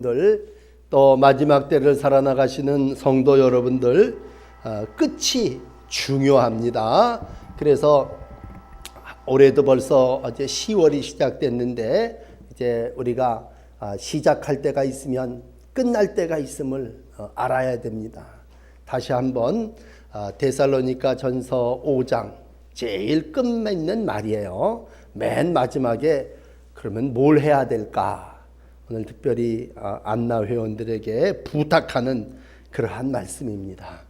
늘, 또 마지막 때를 살아나가시는 성도 여러분들 어, 끝이 중요합니다. 그래서 올해도 벌써 어제 10월이 시작됐는데 이제 우리가 아, 시작할 때가 있으면 끝날 때가 있음을 어, 알아야 됩니다. 다시 한번 아, 데살로니가 전서 5장 제일 끝맺는 말이에요. 맨 마지막에 그러면 뭘 해야 될까? 오늘 특별히 아, 안나 회원들에게 부탁하는 그러한 말씀입니다.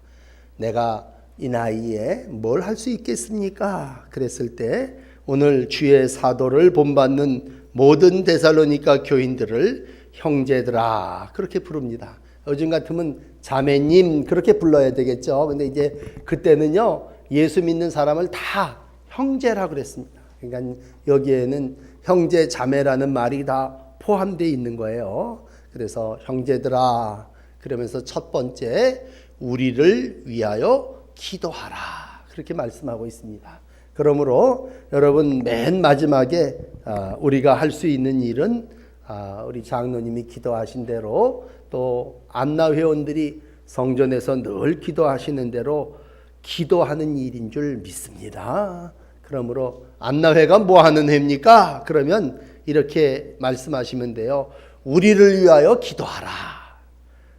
내가 이 나이에 뭘 할 수 있겠습니까? 그랬을 때 오늘 주의 사도를 본받는 모든 데살로니가 교인들을 형제들아 그렇게 부릅니다. 요즘 같으면 자매님 그렇게 불러야 되겠죠. 근데 이제 그때는요 예수 믿는 사람을 다 형제라 그랬습니다. 그러니까 여기에는 형제 자매라는 말이 다 포함되어 있는 거예요. 그래서 형제들아 그러면서 첫 번째 우리를 위하여 기도하라 그렇게 말씀하고 있습니다. 그러므로 여러분 맨 마지막에 아, 우리가 할 수 있는 일은 아, 우리 장로님이 기도하신 대로 또 안나 회원들이 성전에서 늘 기도하시는 대로 기도하는 일인 줄 믿습니다. 그러므로 안나회가 뭐 하는 회입니까? 그러면 이렇게 말씀하시면 돼요. 우리를 위하여 기도하라.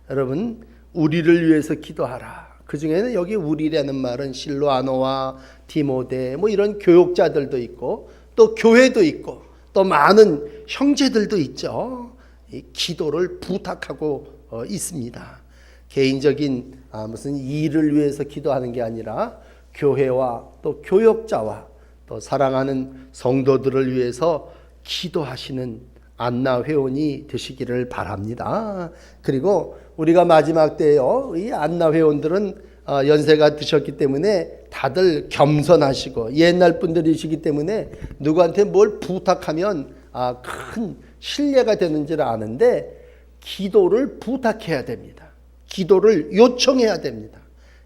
여러분, 우리를 위해서 기도하라. 그 중에는 여기 우리라는 말은 실로아노와 디모데 뭐 이런 교육자들도 있고 또 교회도 있고 또 많은 형제들도 있죠. 이 기도를 부탁하고 어, 있습니다. 개인적인 아, 무슨 일을 위해서 기도하는 게 아니라 교회와 또 교역자와 또 사랑하는 성도들을 위해서 기도하시는 안나 회원이 되시기를 바랍니다. 그리고 우리가 마지막 때요, 이 안나 회원들은 어, 연세가 드셨기 때문에 다들 겸손하시고 옛날 분들이시기 때문에 누구한테 뭘 부탁하면 아, 큰 신뢰가 되는 줄 아는데 기도를 부탁해야 됩니다. 기도를 요청해야 됩니다.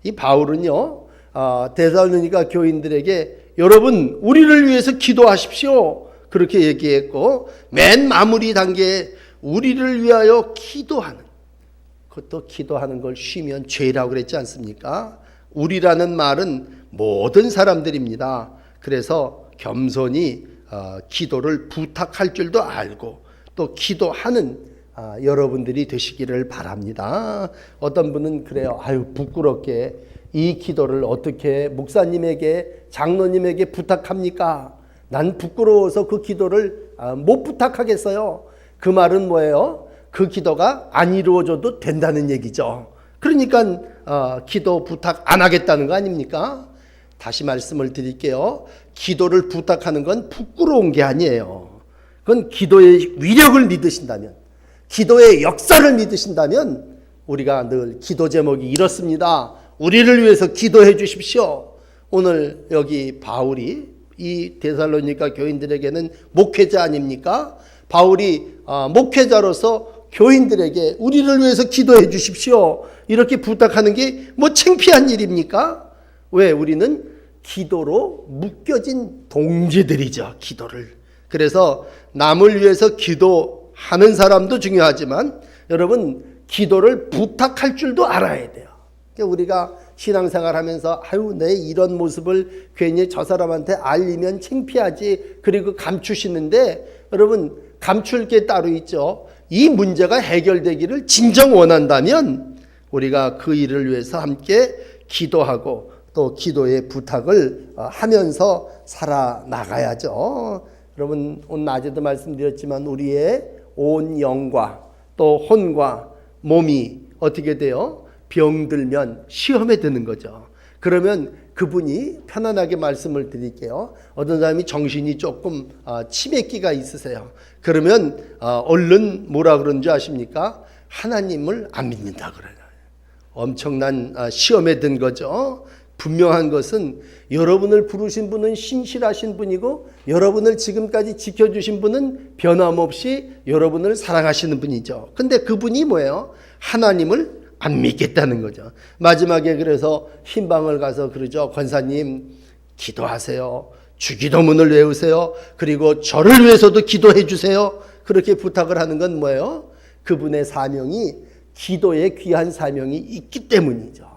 이 바울은요, 어, 데살로니가 교인들에게 여러분 우리를 위해서 기도하십시오. 그렇게 얘기했고 맨 마무리 단계에 우리를 위하여 기도하는 그것도 기도하는 걸 쉬면 죄라고 그랬지 않습니까? 우리라는 말은 모든 사람들입니다. 그래서 겸손히 어, 기도를 부탁할 줄도 알고 또 기도하는 아, 여러분들이 되시기를 바랍니다. 어떤 분은 그래요. 아유 부끄럽게 이 기도를 어떻게 목사님에게 장로님에게 부탁합니까? 난 부끄러워서 그 기도를 아, 못 부탁하겠어요. 그 말은 뭐예요? 그 기도가 안 이루어져도 된다는 얘기죠. 그러니까 어, 기도 부탁 안 하겠다는 거 아닙니까? 다시 말씀을 드릴게요. 기도를 부탁하는 건 부끄러운 게 아니에요. 그건 기도의 위력을 믿으신다면, 기도의 역사를 믿으신다면, 우리가 늘 기도 제목이 이렇습니다. 우리를 위해서 기도해 주십시오. 오늘 여기 바울이 이 데살로니가 교인들에게는 목회자 아닙니까? 바울이 아, 목회자로서 교인들에게 우리를 위해서 기도해 주십시오. 이렇게 부탁하는 게 뭐 창피한 일입니까? 왜 우리는 기도로 묶여진 동지들이죠. 기도를. 그래서 남을 위해서 기도하는 사람도 중요하지만 여러분 기도를 부탁할 줄도 알아야 돼요. 그러니까 우리가 신앙생활 하면서 아유 내 이런 모습을 괜히 저 사람한테 알리면 창피하지 그리고 감추시는데 여러분 감출 게 따로 있죠. 이 문제가 해결되기를 진정 원한다면 우리가 그 일을 위해서 함께 기도하고 또 기도의 부탁을 어, 하면서 살아나가야죠. 여러분 오늘 낮에도 말씀드렸지만 우리의 온 영과 또 혼과 몸이 어떻게 돼요? 병들면 시험에 드는 거죠. 그러면 그분이 편안하게 말씀을 드릴게요. 어떤 사람이 정신이 조금 어, 치매기가 있으세요. 그러면 어, 얼른 뭐라 그런 줄 아십니까? 하나님을 안 믿는다 그래요. 엄청난 어, 시험에 든 거죠. 분명한 것은 여러분을 부르신 분은 신실하신 분이고 여러분을 지금까지 지켜주신 분은 변함없이 여러분을 사랑하시는 분이죠. 근데 그분이 뭐예요? 하나님을 안 믿겠다는 거죠. 마지막에 그래서 흰방을 가서 그러죠. 권사님, 기도하세요. 주기도문을 외우세요. 그리고 저를 위해서도 기도해 주세요. 그렇게 부탁을 하는 건 뭐예요? 그분의 사명이 기도의 귀한 사명이 있기 때문이죠.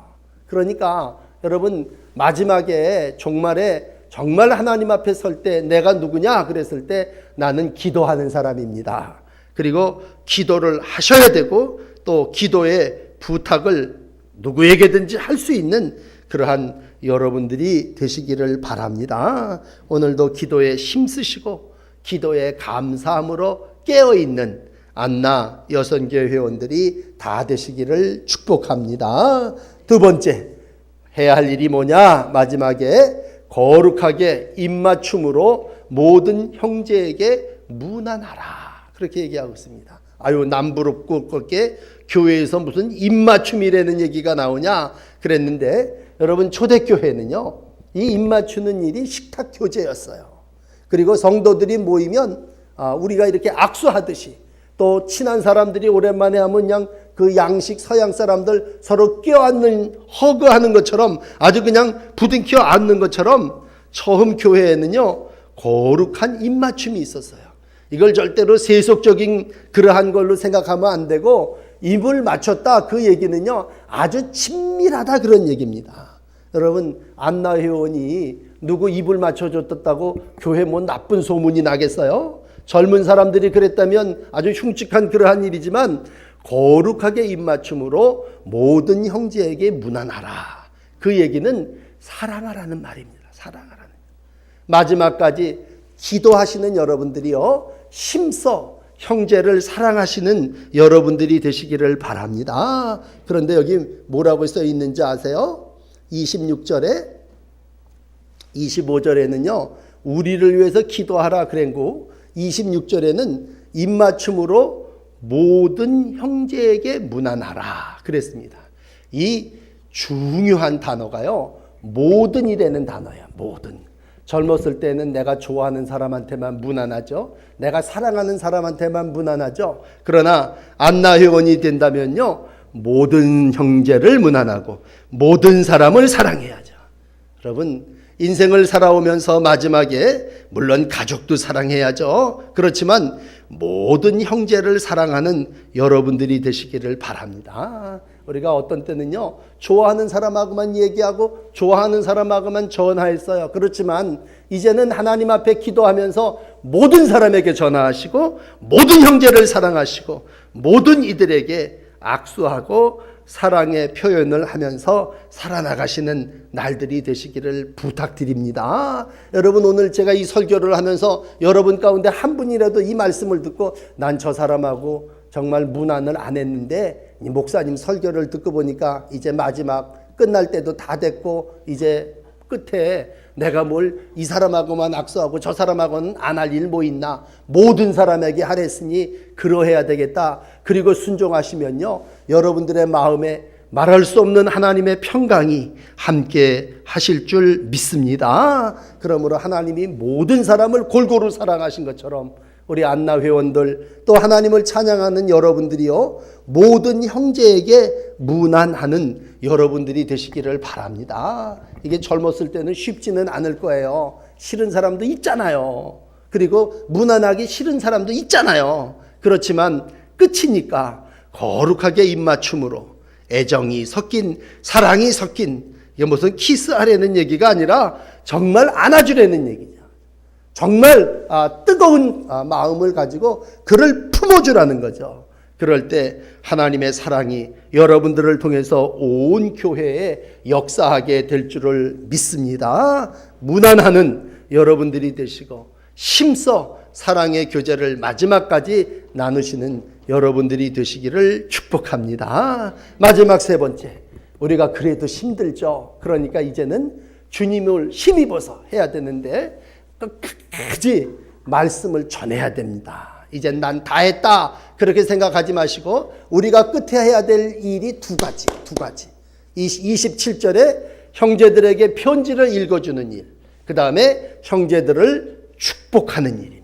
그러니까 여러분 마지막에 종말에 정말 하나님 앞에 설 때 내가 누구냐 그랬을 때 나는 기도하는 사람입니다. 그리고 기도를 하셔야 되고 또 기도의 부탁을 누구에게든지 할 수 있는 그러한 여러분들이 되시기를 바랍니다. 오늘도 기도에 힘쓰시고 기도에 감사함으로 깨어 있는 안나 여선교회 회원들이 다 되시기를 축복합니다. 두 번째 해야 할 일이 뭐냐? 마지막에 거룩하게 입맞춤으로 모든 형제에게 무난하라. 그렇게 얘기하고 있습니다. 아유 남부럽고 그렇게 교회에서 무슨 입맞춤이라는 얘기가 나오냐 그랬는데 여러분 초대교회는요 이 입맞추는 일이 식탁 교제였어요. 그리고 성도들이 모이면 아, 우리가 이렇게 악수하듯이 또 친한 사람들이 오랜만에 하면 그냥 그 양식 서양 사람들 서로 껴안는 허그하는 것처럼 아주 그냥 부둥켜 안는 것처럼 처음 교회에는요 거룩한 입맞춤이 있었어요. 이걸 절대로 세속적인 그러한 걸로 생각하면 안 되고 입을 맞췄다 그 얘기는요 아주 친밀하다 그런 얘기입니다. 여러분 안나 회원이 누구 입을 맞춰줬다고 교회 뭐 나쁜 소문이 나겠어요? 젊은 사람들이 그랬다면 아주 흉측한 그러한 일이지만 거룩하게 입맞춤으로 모든 형제에게 무난하라. 그 얘기는 사랑하라는 말입니다. 사랑하라는. 마지막까지 기도하시는 여러분들이요. 힘써 형제를 사랑하시는 여러분들이 되시기를 바랍니다. 그런데 여기 뭐라고 써 있는지 아세요? 26절에 25절에는요. 우리를 위해서 기도하라 그랬고 26절에는 입맞춤으로 모든 형제에게 무난하라 그랬습니다. 이 중요한 단어가요. 모든이라는 단어예요. 모든. 젊었을 때는 내가 좋아하는 사람한테만 무난하죠. 내가 사랑하는 사람한테만 무난하죠. 그러나 안나 회원이 된다면요. 모든 형제를 무난하고 모든 사람을 사랑해야죠. 여러분 인생을 살아오면서 마지막에 물론 가족도 사랑해야죠. 그렇지만 모든 형제를 사랑하는 여러분들이 되시기를 바랍니다. 우리가 어떤 때는요, 좋아하는 사람하고만 얘기하고 좋아하는 사람하고만 전화했어요. 그렇지만 이제는 하나님 앞에 기도하면서 모든 사람에게 전화하시고 모든 형제를 사랑하시고 모든 이들에게 악수하고 사랑의 표현을 하면서 살아나가시는 날들이 되시기를 부탁드립니다. 여러분 오늘 제가 이 설교를 하면서 여러분 가운데 한 분이라도 이 말씀을 듣고 난 저 사람하고 정말 문안을 안 했는데 이 목사님 설교를 듣고 보니까 이제 마지막 끝날 때도 다 됐고 이제 끝에 내가 뭘 이 사람하고만 악수하고 저 사람하고는 안 할 일 뭐 있나 모든 사람에게 하랬으니 그러해야 되겠다. 그리고 순종하시면요. 여러분들의 마음에 말할 수 없는 하나님의 평강이 함께 하실 줄 믿습니다. 그러므로 하나님이 모든 사람을 골고루 사랑하신 것처럼 우리 안나 회원들 또 하나님을 찬양하는 여러분들이요 모든 형제에게 무난하는 여러분들이 되시기를 바랍니다. 이게 젊었을 때는 쉽지는 않을 거예요. 싫은 사람도 있잖아요. 그리고 무난하기 싫은 사람도 있잖아요. 그렇지만 끝이니까 거룩하게 입맞춤으로 애정이 섞인 사랑이 섞인 이게 무슨 키스하려는 얘기가 아니라 정말 안아주려는 얘기죠. 정말 아, 뜨거운 아, 마음을 가지고 그를 품어주라는 거죠. 그럴 때 하나님의 사랑이 여러분들을 통해서 온 교회에 역사하게 될 줄을 믿습니다. 무난하는 여러분들이 되시고 힘써 사랑의 교제를 마지막까지 나누시는 여러분들이 되시기를 축복합니다. 마지막 세 번째. 우리가 그래도 힘들죠. 그러니까 이제는 주님을 힘입어서 해야 되는데 끝까지 말씀을 전해야 됩니다. 이제 난다 했다. 그렇게 생각하지 마시고 우리가 끝에 해야 될 일이 두 가지, 두 가지. 27절에 형제들에게 편지를 읽어주는 일. 그 다음에 형제들을 축복하는 일입니다.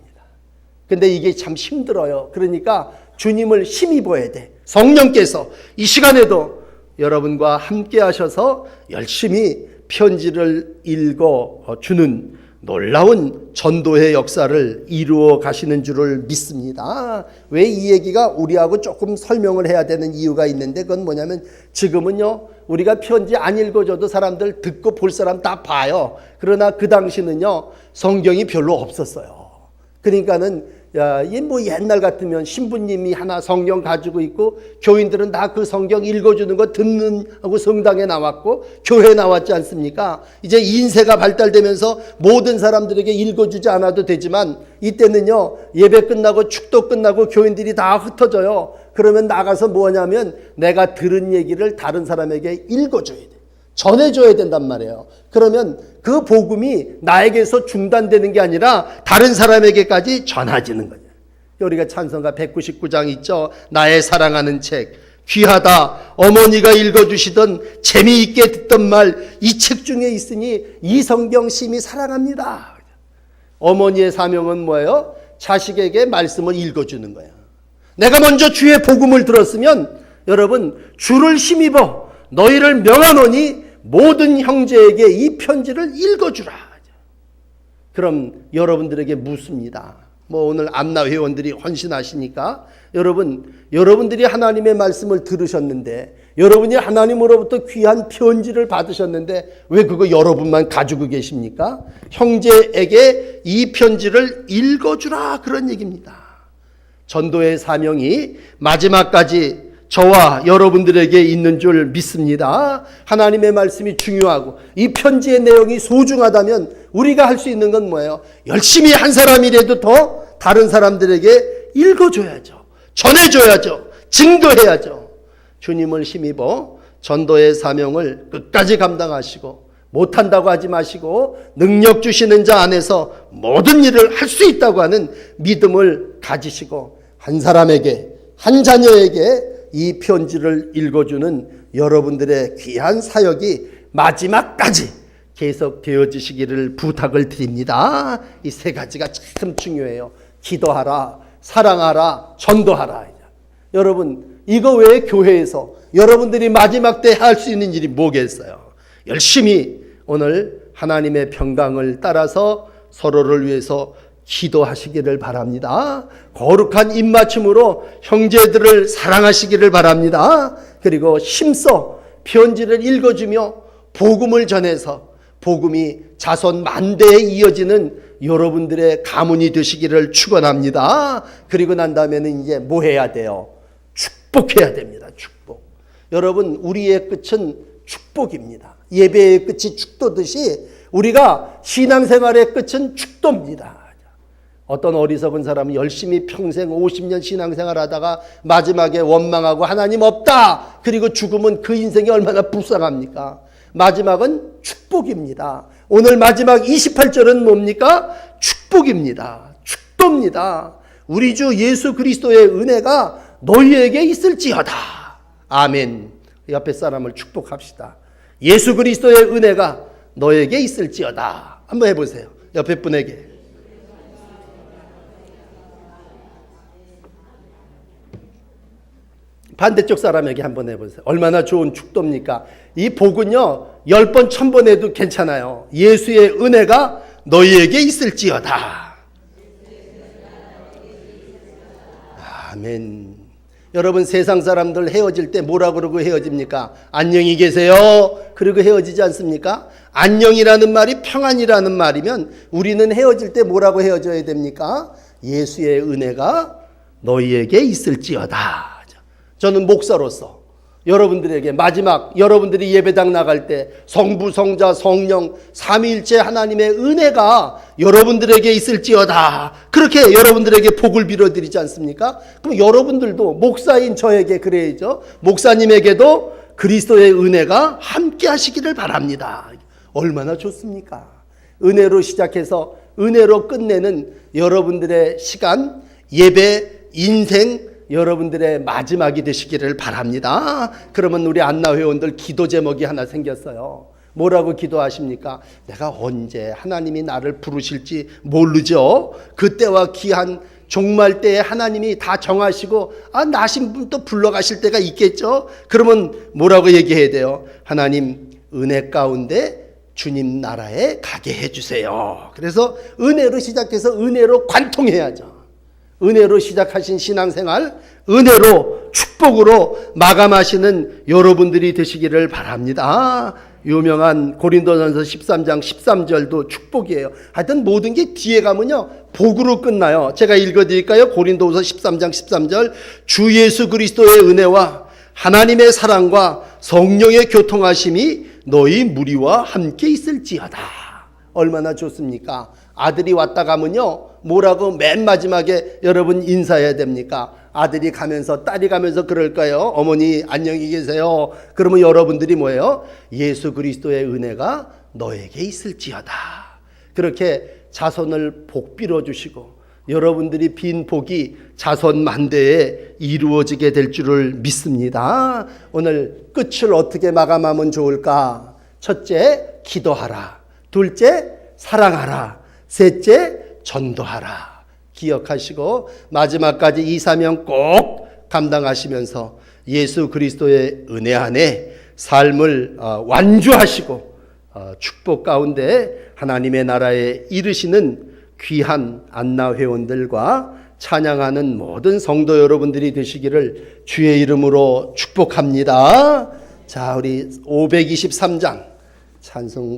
근데 이게 참 힘들어요. 그러니까 주님을 힘입어야 돼. 성령께서 이 시간에도 여러분과 함께 하셔서 열심히 편지를 읽어 주는 놀라운 전도의 역사를 이루어 가시는 줄을 믿습니다. 왜 이 얘기가 우리하고 조금 설명을 해야 되는 이유가 있는데 그건 뭐냐면 지금은요 우리가 편지 안 읽어줘도 사람들 듣고 볼 사람 다 봐요. 그러나 그 당시는요 성경이 별로 없었어요. 그러니까는 뭐 옛날 같으면 신부님이 하나 성경 가지고 있고 교인들은 다 그 성경 읽어주는 거 듣는 하고 성당에 나왔고 교회 나왔지 않습니까? 이제 인쇄가 발달되면서 모든 사람들에게 읽어주지 않아도 되지만 이때는요 예배 끝나고 축도 끝나고 교인들이 다 흩어져요. 그러면 나가서 뭐냐면 내가 들은 얘기를 다른 사람에게 읽어줘야 돼. 전해줘야 된단 말이에요. 그러면 그 복음이 나에게서 중단되는 게 아니라 다른 사람에게까지 전해지는 거예요. 우리가 찬성가 199장 있죠. 나의 사랑하는 책. 귀하다. 어머니가 읽어주시던 재미있게 듣던 말 이 책 중에 있으니 이 성경 심히 사랑합니다. 어머니의 사명은 뭐예요? 자식에게 말씀을 읽어주는 거예요. 내가 먼저 주의 복음을 들었으면 여러분 주를 힘입어 너희를 명하노니 모든 형제에게 이 편지를 읽어주라. 그럼 여러분들에게 묻습니다. 뭐 오늘 암나 회원들이 헌신하시니까 여러분 여러분들이 하나님의 말씀을 들으셨는데 여러분이 하나님으로부터 귀한 편지를 받으셨는데 왜 그거 여러분만 가지고 계십니까? 형제에게 이 편지를 읽어주라 그런 얘기입니다. 전도의 사명이 마지막까지 저와 여러분들에게 있는 줄 믿습니다. 하나님의 말씀이 중요하고 이 편지의 내용이 소중하다면 우리가 할 수 있는 건 뭐예요? 열심히 한 사람이라도 더 다른 사람들에게 읽어줘야죠. 전해줘야죠. 증거해야죠. 주님을 힘입어 전도의 사명을 끝까지 감당하시고 못한다고 하지 마시고 능력 주시는 자 안에서 모든 일을 할 수 있다고 하는 믿음을 가지시고 한 사람에게 한 자녀에게 이 편지를 읽어주는 여러분들의 귀한 사역이 마지막까지 계속 되어지시기를 부탁을 드립니다. 이 세 가지가 참 중요해요. 기도하라, 사랑하라, 전도하라. 여러분, 이거 외에 교회에서 여러분들이 마지막 때 할 수 있는 일이 뭐겠어요? 열심히 오늘 하나님의 평강을 따라서 서로를 위해서 기도하시기를 바랍니다. 거룩한 입맞춤으로 형제들을 사랑하시기를 바랍니다. 그리고 힘써 편지를 읽어주며 복음을 전해서 복음이 자손 만대에 이어지는 여러분들의 가문이 되시기를 축원합니다. 그리고 난 다음에는 이제 뭐 해야 돼요? 축복해야 됩니다. 축복. 여러분 우리의 끝은 축복입니다. 예배의 끝이 축도듯이 우리가 신앙생활의 끝은 축도입니다. 어떤 어리석은 사람은 열심히 평생 50년 신앙생활 하다가 마지막에 원망하고 하나님 없다. 그리고 죽으면 그 인생이 얼마나 불쌍합니까? 마지막은 축복입니다. 오늘 마지막 28절은 뭡니까? 축복입니다. 축도입니다. 우리 주 예수 그리스도의 은혜가 너희에게 있을지어다. 아멘. 옆에 사람을 축복합시다. 예수 그리스도의 은혜가 너에게 있을지어다. 한번 해보세요. 옆에 분에게. 반대쪽 사람에게 한번 해보세요. 얼마나 좋은 축도입니까? 이 복은요, 열 번, 천 번 해도 괜찮아요. 예수의 은혜가 너희에게 있을지어다. 아멘. 여러분 세상 사람들 헤어질 때 뭐라 그러고 헤어집니까? 안녕히 계세요. 그리고 헤어지지 않습니까? 안녕이라는 말이 평안이라는 말이면 우리는 헤어질 때 뭐라고 헤어져야 됩니까? 예수의 은혜가 너희에게 있을지어다. 저는 목사로서 여러분들에게 마지막 여러분들이 예배당 나갈 때 성부 성자 성령 삼위일체 하나님의 은혜가 여러분들에게 있을지어다. 그렇게 여러분들에게 복을 빌어 드리지 않습니까? 그럼 여러분들도 목사인 저에게 그래야죠. 목사님에게도 그리스도의 은혜가 함께 하시기를 바랍니다. 얼마나 좋습니까? 은혜로 시작해서 은혜로 끝내는 여러분들의 시간, 예배, 인생 여러분들의 마지막이 되시기를 바랍니다. 그러면 우리 안나 회원들 기도 제목이 하나 생겼어요. 뭐라고 기도하십니까? 내가 언제 하나님이 나를 부르실지 모르죠. 그때와 귀한 종말 때에 하나님이 다 정하시고 아 나신 분 또 불러가실 때가 있겠죠. 그러면 뭐라고 얘기해야 돼요? 하나님 은혜 가운데 주님 나라에 가게 해주세요. 그래서 은혜로 시작해서 은혜로 관통해야죠. 은혜로 시작하신 신앙생활, 은혜로 축복으로 마감하시는 여러분들이 되시기를 바랍니다. 유명한 고린도전서 13장 13절도 축복이에요. 하여튼 모든 게 뒤에 가면요. 복으로 끝나요. 제가 읽어 드릴까요? 고린도서 13장 13절 주 예수 그리스도의 은혜와 하나님의 사랑과 성령의 교통하심이 너희 무리와 함께 있을지어다. 얼마나 좋습니까? 아들이 왔다 가면요. 뭐라고 맨 마지막에 여러분 인사해야 됩니까? 아들이 가면서 딸이 가면서 그럴까요? 어머니 안녕히 계세요. 그러면 여러분들이 뭐예요? 예수 그리스도의 은혜가 너에게 있을지어다. 그렇게 자손을 복 빌어 주시고 여러분들이 빈 복이 자손 만대에 이루어지게 될 줄을 믿습니다. 오늘 끝을 어떻게 마감하면 좋을까? 첫째, 기도하라. 둘째, 사랑하라. 셋째, 전도하라. 기억하시고 마지막까지 이 사명 꼭 감당하시면서 예수 그리스도의 은혜 안에 삶을 어, 완주하시고 어, 축복 가운데 하나님의 나라에 이르시는 귀한 안나 회원들과 찬양하는 모든 성도 여러분들이 되시기를 주의 이름으로 축복합니다. 자, 우리 523장 찬송